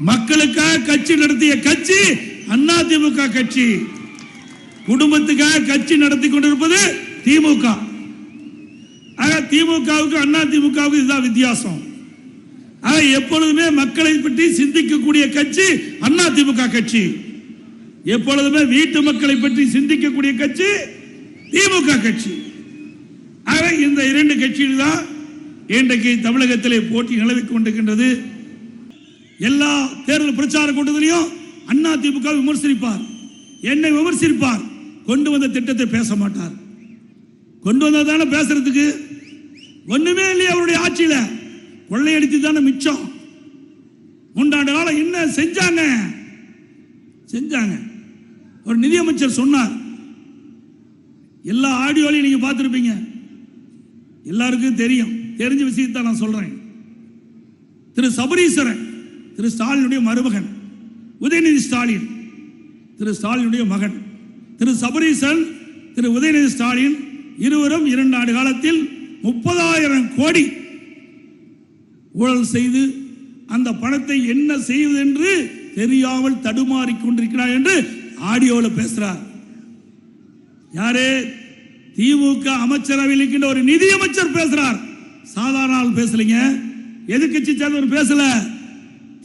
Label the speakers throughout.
Speaker 1: மக்களுக்காக கட்சி நடத்திய கட்சி அண்ணா திமுக கட்சி. குடும்பத்துக்காக கட்சி நடத்தி கொண்டிருப்பது திமுக. ஆக திமுகவுக்கு அண்ணா திமுகவுக்கு இதுதான் வித்தியாசம். ஆக எப்பொழுதுமே மக்களை பற்றி சிந்திக்கக்கூடிய கட்சி அண்ணா திமுக கட்சி. எப்பொழுதுமே வீட்டு மக்களை பற்றி சிந்திக்கக்கூடிய கட்சி திமுக கட்சி. ஆக இந்த இரண்டு கட்சிகள் தான் இன்றைக்கு தமிழகத்திலே போட்டி நிலவிக் கொண்டிருக்கின்றது. எல்லா தேர்தல் பிரச்சார கூட்டத்திலையும் அண்ணா திமுக விமர்சிப்பார். என்னை விமர்சிப்பார். கொண்டு வந்த திட்டத்தை பேச மாட்டார். கொண்டு வந்ததானே பேசுறதுக்கு? ஒண்ணுமே இல்லையே அவருடைய ஆட்சியில. கொள்ளையடித்து தானே மிச்சம். மூன்றாண்டு காலம் என்ன செஞ்சாங்க? செஞ்சாங்க. ஒரு நிதியமைச்சர் சொன்னார். எல்லா ஆடியோலையும் நீங்க பார்த்துருப்பீங்க. எல்லாருக்கும் தெரியும். தெரிஞ்ச விஷயத்தை நான் சொல்றேன். திரு சபரீஸ்வரன் திரு ஸ்டாலினுடைய மருமகன் உதயநிதி ஸ்டாலின் திரு ஸ்டாலினுடைய மகன் திரு சபரீசன் திரு உதயநிதி ஸ்டாலின் இருவரும் இரண்டு ஆண்டு காலத்தில் முப்பதாயிரம் கோடி ஊழல் செய்து அந்த பணத்தை என்ன செய்வது என்று தெரியாமல் தடுமாறிக் கொண்டிருக்கிறார் என்று ஆடியோவில் பேசுறார். யாரு? திமுக அமைச்சரவையில் இருக்கின்ற ஒரு நிதியமைச்சர் பேசுகிறார் பேசுறார். சாதாரண ஆள் பேசலைங்க. எதிர்கட்சி சேர்ந்தவர் பேசல.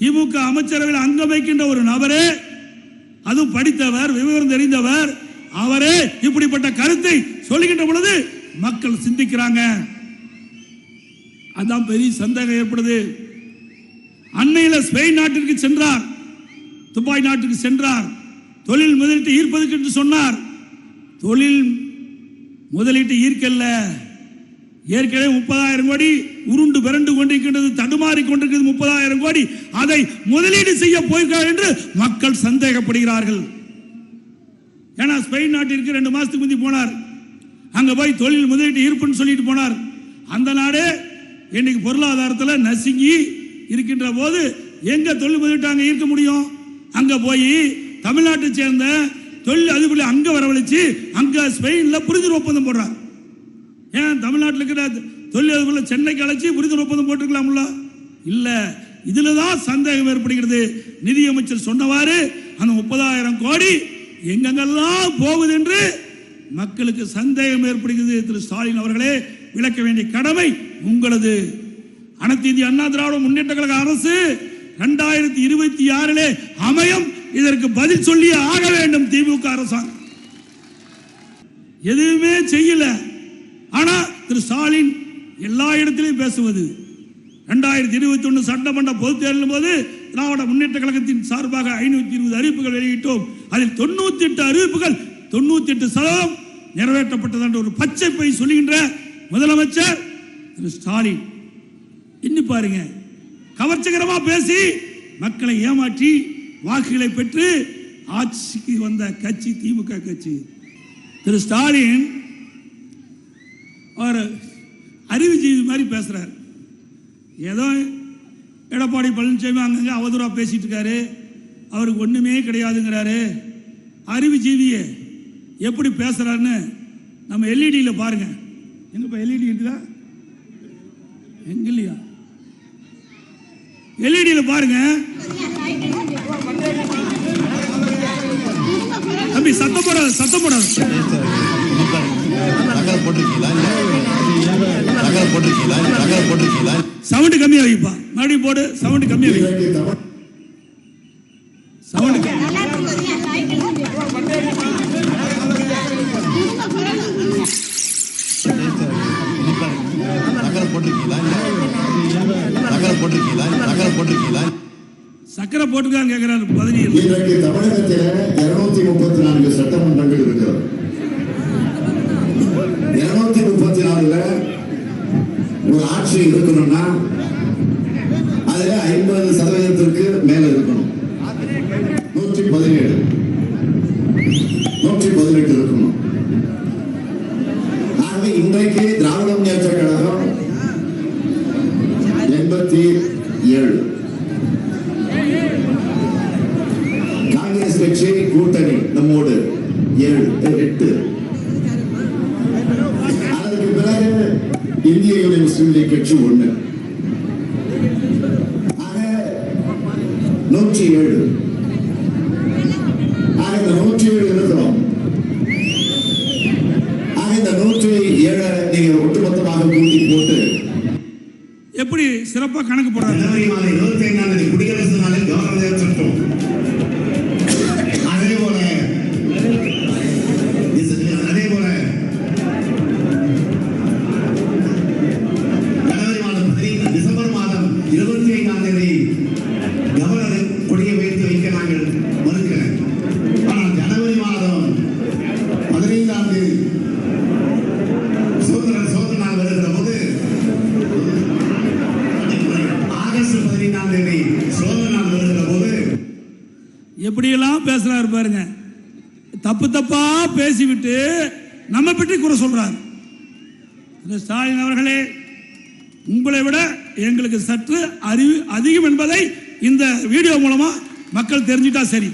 Speaker 1: திமுக அமைச்சரவையில் அங்கம் வைக்கின்ற ஒரு நபரே அதுவும் படித்தவர் விவரம் தெரிந்தவர் அவரே இப்படிப்பட்ட கருத்தை சொல்லுகின்ற பொழுது மக்கள் சிந்திக்கிறாங்க. அதான் பெரிய சந்தேகம் ஏற்படுது. அன்னையில ஸ்பெயின் நாட்டிற்கு சென்றார். துபாய் நாட்டுக்கு சென்றார். தொழில் முதலீட்டு ஈர்ப்பதற்கு என்று சொன்னார். தொழில் முதலீட்டு ஈர்க்கல்ல. ஏற்கனவே முப்பதாயிரம் கோடி உருண்டு பிறண்டு கொண்டிருக்கின்றது தடுமாறி கொண்டிருக்கிறது முப்பதாயிரம் கோடி. அதை முதலீடு செய்ய போயிருக்கார் என்று மக்கள் சந்தேகப்படுகிறார்கள். ஏன்னா ஸ்பெயின் நாட்டிற்கு ரெண்டு மாசத்துக்கு முந்தி போனார். அங்க போய் தொழில் முதலீட்டு இருப்புன்னு சொல்லிட்டு போனார். அந்த நாடு இன்னைக்கு பொருளாதாரத்தில் நசுங்கி இருக்கின்ற போது எங்க தொழில் முதலீட்டு அங்க இருக்க முடியும்? அங்க போய் தமிழ்நாட்டை சேர்ந்த தொழில் அதிபர்களை அங்க வரவழைச்சு அங்க ஸ்பெயின்ல புரிஞ்சு ஒப்பந்தம் போடுறாங்க ஏன் தமிழ்நாட்டில் இருக்கிற தொழில் சென்னைக்கு அழைச்சி புரிதல் ஒப்பந்தம் போட்டுக்கலாம்ல இல்ல இதுல தான் சந்தேகம் ஏற்படுகிறது. நிதியமைச்சர் சொன்னவாறு அந்த முப்பதாயிரம் கோடி எங்கெங்கெல்லாம் போகுது என்று மக்களுக்கு சந்தேகம் ஏற்படுகிறது திரு ஸ்டாலின் அவர்களே. விளக்க வேண்டிய கடமை உங்களது. அனைத்து இந்திய அண்ணா திராவிட முன்னேற்ற கழக அரசு இரண்டாயிரத்தி இருபத்தி ஆறிலே அமையும். இதற்கு பதில் சொல்லியே ஆக வேண்டும் திமுக அரசாங்கம். எதுவுமே செய்யலை. ஆனா திரு ஸ்டாலின் எல்லா இடத்திலையும் பேசுவது. இரண்டாயிரத்தி இருபத்தி ஒன்று சட்டமன்ற பொதுத் தேர்தலின் போது திராவிட முன்னேற்ற கழகத்தின் சார்பாக ஐநூத்தி இருபது அறிவிப்புகள் வெளியிட்டோம். அதில் தொண்ணூத்தி எட்டு அறிவிப்புகள் தொண்ணூத்தி எட்டு சதவீதம் நிறைவேற்றப்பட்டது என்ற ஒரு பச்சை பை சொல்லுகின்ற முதலமைச்சர் திரு ஸ்டாலின். இன்னி பாருங்க. கவர்ச்சிகரமா பேசி மக்களை ஏமாற்றி வாக்குகளை பெற்று ஆட்சிக்கு வந்த கட்சி திமுக கட்சி. திரு ஸ்டாலின் ஒரு அறிவுஜீவி மாதிரி பேசுகிறார் ஏதோ எடப்பாடி பழனிசாமி அங்கங்கே அவதூறாக பேசிகிட்டு இருக்காரு. அவருக்கு ஒன்றுமே கிடையாதுங்கிறாரு. அறிவுஜீவியே எப்படி பேசுகிறாருன்னு நம்ம எல்இடியில் பாருங்கள் எங்கப்பா எல்இடி இருக்குதா? எங்க இல்லையா? எல்இடியில் பாருங்க. தம்பி சத்தம் போடாது சத்தம் போடாது.
Speaker 2: நகலை போட்டிருக்கீங்களா? நகலை போட்டிருக்கீங்களா? நகலை போட்டிருக்கீங்களா?
Speaker 1: சவுண்ட் கம்மியா வைப்பா. மறுபடியும் போடு சவுண்ட் கம்மியா வை. சவுண்ட்
Speaker 2: நகலை போட்டிருக்கீங்களா? நகலை போட்டிருக்கீங்களா? நகலை போட்டிருக்கீங்களா?
Speaker 1: சக்கரை போட்டுக்கான்னு கேட்கிறாரு பதினேழு.
Speaker 3: தமிழகத்தில் இருநூத்தி முப்பத்தி நான்கு சட்டமன்றங்கள் இருக்கிறது. இருநூத்தி முப்பத்தி நாலுல ஒரு ஆட்சி இருக்கணும்னா அதுல ஐம்பது சதவீதத்திற்கு மேல இருக்கணும். லீக் கட்சி ஒண்ணு நூற்றி
Speaker 4: ஏழு. ஆக இந்த நூற்றி ஏழு இருக்கிறோம். ஆக இந்த நூற்றி ஏழை நீங்க ஒட்டுமொத்தமாக கூட்டி போட்டு.
Speaker 1: எப்படி சிறப்பா கணக்கு போடுறாங்க?
Speaker 3: ஜனவரி மாதம் இருபத்தி ஐந்தாம் தேதி குடியரசு நாளில் கவர்னர் சட்டம்
Speaker 1: எப்படியெல்லாம் பேசுறாரு பாருங்க. தப்பு தப்பா பேசிவிட்டு நம்ம பற்றி குறை சொல்றாரு. ஸ்டாலின் அவர்களே உங்களை விட எங்களுக்கு சற்று அறிவு அதிகம் என்பதை இந்த வீடியோ மூலமா மக்கள் தெரிஞ்சிட்டா சரி.